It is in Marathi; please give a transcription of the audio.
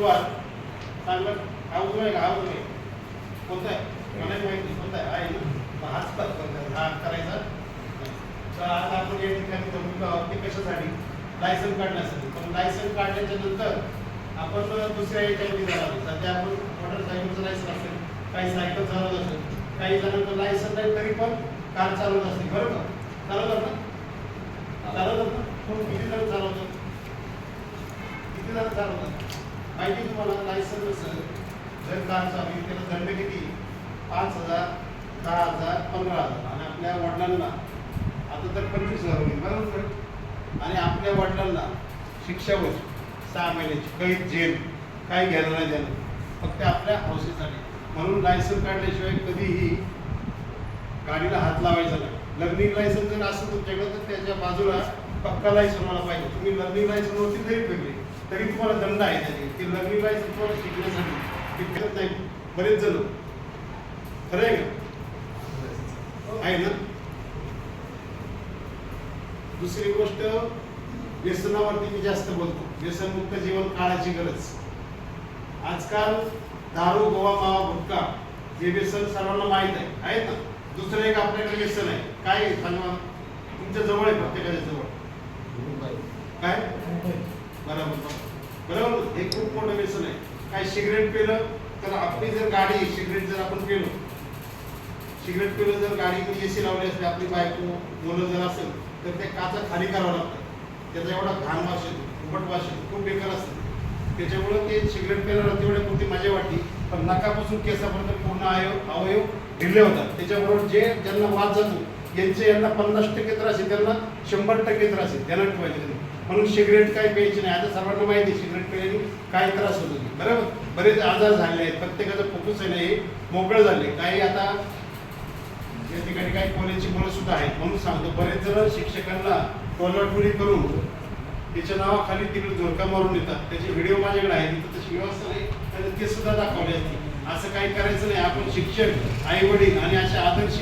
गुरुवार. चांगलं हा उजवा आहे का हा उजवा आहे कोणता आहे मला माहिती कोणता आहे आहे ना? मग हाच हा करायचा? तर आज आपण या ठिकाणी जमून आहोत ते कशासाठी लायसन काढण्यासाठी. पण लायसन काढल्याच्या नंतर आपण दुसऱ्या याच्यामध्ये जाणार सध्या आपण मोटरसायकलचं लायसन असेल. काही सायकल चालवत असेल. काही जणांचं लायसन नाही तरी पण कार चालवत असते बरोबर चालवतात ना? चालवतात ना? कोण किती जण चालवतात? किती जण चालवतात? माहिती तुम्हाला लायसन नसेल जर कार चालली त्याला दंड किती? पाच हजार दहा हजार पंधरा हजार. आणि आपल्या वडिलांना. आता तर पंचवीस हजार होईल बरोबर आणि आपल्या वडिलांना शिक्षा होईल. सहा महिन्याची. काही जेल काही घ्यायला नाही द्यायला फक्त आपल्या हौसेसाठी म्हणून लायसन काढल्याशिवाय कधीही गाडीला हात लावायचा नाही. लर्निंग लायसन जर असं तुमच्याकडे तर त्याच्या बाजूला पक्का लायसन मला पाहिजे. तुम्ही लर्निंग लायसन वरती जरी फिरले तरी तुम्हाला दंड आहे त्याचे. ते लर्निंग लायसन तुम्हाला शिकण्यासाठी. ते करत नाही. बरेच जण. खरं आहे का? आहे ना? दुसरी गोष्ट व्यसनावरती मी जास्त बोलतो. व्यसनमुक्त जीवन काळाची गरज. आजकाल दारू गोवा मावा गुटखा हे व्यसन सर्वांना माहीत आहे. आहेत ना? दुसरं एक आपल्याकडे व्यसन आहे. काय आहे? सांगा. तुमच्या जवळ आहे प्रत्येकाच्या जवळ. काय? बरोबर? हे खूप मोठं व्यसन आहे. काय सिगरेट पिलं तर आपली जर गाडी सिगरेट जर आपण पिलो सिगरेट पिलं जर गाडी एसी लावली असते आपली बायको मुलं जर असेल तर ते काचा खाली करावं लागतं. त्याचा एवढा घाण वास येतो उबट वास येतो खूप बेकार असतं. त्याच्यामुळं ते सिगरेट पिल्याला तेवढ्या पुरती मजा वाटली पण नकापासून केसापर्यंत पूर्ण अवयव अवयव ढिले होतात. त्याच्याबरोबर जे ज्यांना वाद जातो यांचे यांना पन्नास टक्के त्रास आहे त्यांना शंभर टक्के त्रास आहे त्यांना ठेवायचे म्हणून सिगरेट काय प्यायची नाही आता सर्वांना माहिती आहे सिगरेट पिल्याने काय त्रास होतो बरोबर बरेच आजार झाले आहेत प्रत्येकाचं फुफ्फुस आहे हे मोकळं झाले काही आता या ठिकाणी काही कॉलेजची मुलं सुद्धा आहेत म्हणून सांगतो बरेच जण शिक्षकांना टोलटोली करून त्याच्या नावाखाली तिकडे झोरका मारून येतात त्याचे व्हिडिओ माझ्याकडे आहेत तिथं तशी व्यवस्था नाही तर ते सुद्धा दाखवले असते असं काही करायचं नाही आपण शिक्षक आई वडील आणि असे आदर्श